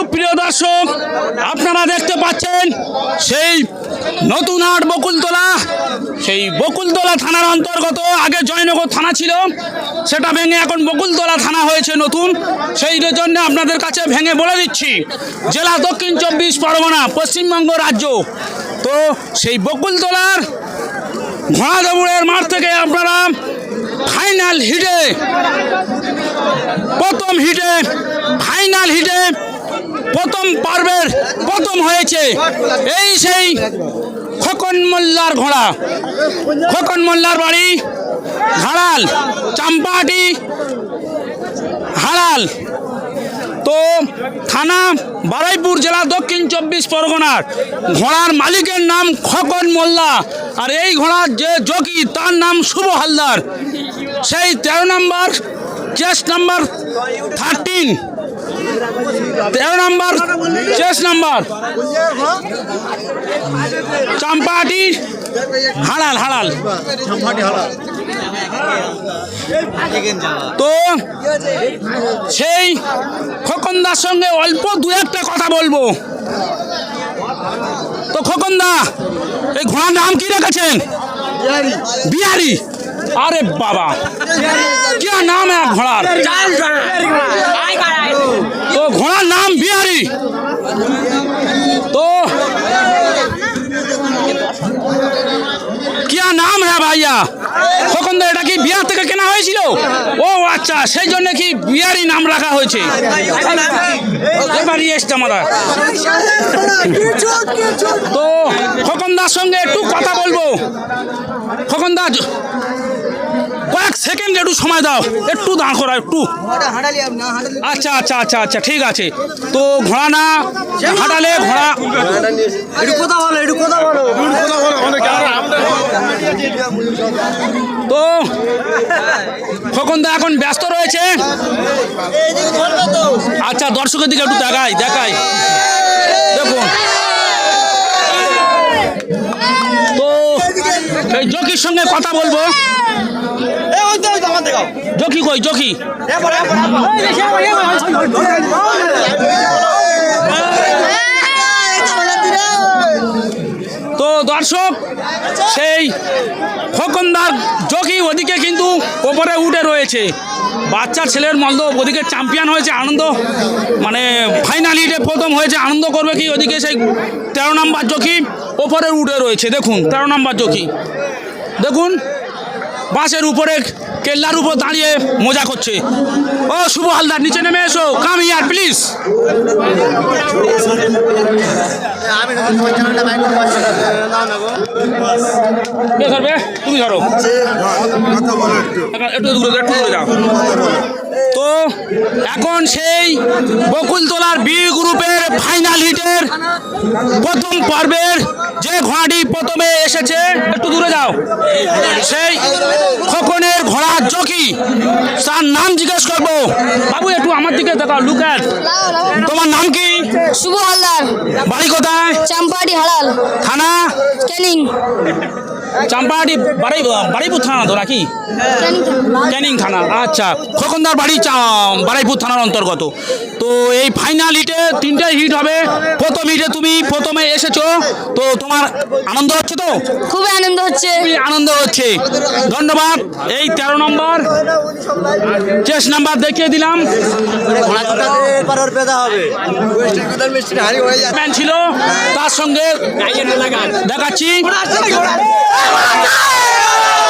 সুপ্রিয় দর্শক, আপনারা দেখতে পাচ্ছেন সেই নতুন হাট বকুলতলা, সেই বকুলতলা থানার অন্তর্গত আগে জয়নগর থানা ছিল, সেটা ভেঙে এখন বকুলতলা থানা হয়েছে নতুন। সেই জন্য আপনাদের কাছে ভেঙে বলে দিচ্ছি, জেলা দক্ষিণ চব্বিশ পরগনা, পশ্চিমবঙ্গ রাজ্য। তো সেই বকুলতলার ঘোড়া দৌড়ের মাঠ থেকে আপনারা ফাইনাল হিটে প্রথম হিটে ফাইনাল হিটে প্রথম পর্বের প্রথম হয়েছে। এই সেই খোকন মোল্লার ঘোড়া। খোকন মোল্লার বাড়ি হাড়াল চাম্পাহাটি হাড়াল তো থানা বারাইপুর জেলা দক্ষিণ চব্বিশ পরগনার ঘোড়ার মালিকের নাম খোকন মোল্লা। আর এই ঘোড়ার যে জকি তার নাম শুভ হালদার। সেই তেরো নম্বর, চেস নাম্বার থার্টিন তেরো নম্বর, শেষ নম্বর। চম্পাটি হাড়াল হাড়াল তো সেই খোকনদার সঙ্গে অল্প দু একটা কথা বলব। তো খোকনদা, এই ঘোড়ার নাম কি রেখেছেন? বিহারি। আরে বাবা, কি নাম এক ঘোড়ার? घोड़ा तो घोड़ा नाम बिहारी तो क्या নাম হ্যাঁ ভাইয়া কখন তো এটা কি বিহার থেকে কেনা হয়েছিল ও আচ্ছা সেই জন্য কি বিহারি নাম রাখা হয়েছে এবারই এসছে আমাদের তো খোকনদার সঙ্গে একটু কথা বলবো খোকনদা কয়েক সেকেন্ড একটু সময় দাও একটু দাঁড় করা একটু। আচ্ছা আচ্ছা আচ্ছা আচ্ছা ঠিক আছে। তো ঘোড়া না হাঁটালে ঘোড়া। তো খোকনদা এখন ব্যস্ত রয়েছে। আচ্ছা দর্শকের দিকে একটু দেখাই দেখাই। দেখুন। তো এই জকির সঙ্গে কথা বলব। জকি কই জকি তো দর্শক সেই খোকনদার জকি ওদিকে কিন্তু ওপরে উঠে রয়েছে। বাচ্চা ছেলের মন্দ ওদিকে চ্যাম্পিয়ন হয়েছে আনন্দ। মানে ফাইনাল হিটে প্রথম হয়েছে আনন্দ করবে কি ওদিকে সেই তেরো নম্বর জকি ওপরে উঠে রয়েছে। দেখুন তেরো নম্বর জকি দেখুন বাসের উপরে কেল্লার উপর দাঁড়িয়ে মজা করছে। ও, শুভ হালদার, নিচে নেমে এসো। কাম ইয়ার প্লিজ ধরবে? তুমি ধরো। একটু যাও। তো, এখন সেই বকুলতলার বি গ্রুপের ফাইনাল হিটের প্রথম পর্বের যে ঘোড়াটি প্রথমে এসেছে একটু দূরে যাও। সেই খোকনের ঘোড়া জকি তার নাম জিজ্ঞেস করব। বাবু একটু আমার দিকে দেখাও লুক তোমার নাম কি? শুভ হালদার। বাড়ি কোথায়? চাম্পাহাটি হালাল। থানা? ক্যানিং চাম্পাহাটি বাড়ি বাড়িপুর থানা তো নাকি? ক্যানিং থানা। আচ্ছা খোকনদার বাড়ি চা- বারাইপুর থানার অন্তর্গত। তো এই ফাইনাল হিটে তিনটে হিট হবে। প্রথম হিটে তুমি প্রথমে এসেছ। তো তোমার আনন্দ হচ্ছে তো? খুবই আনন্দ হচ্ছে। খুবই আনন্দ হচ্ছে। ধন্যবাদ। এই তেরো নম্বর। চেস নাম্বার দেখিয়ে দিলাম। ছিল। তার সঙ্গে দেখাচ্ছি। だれ！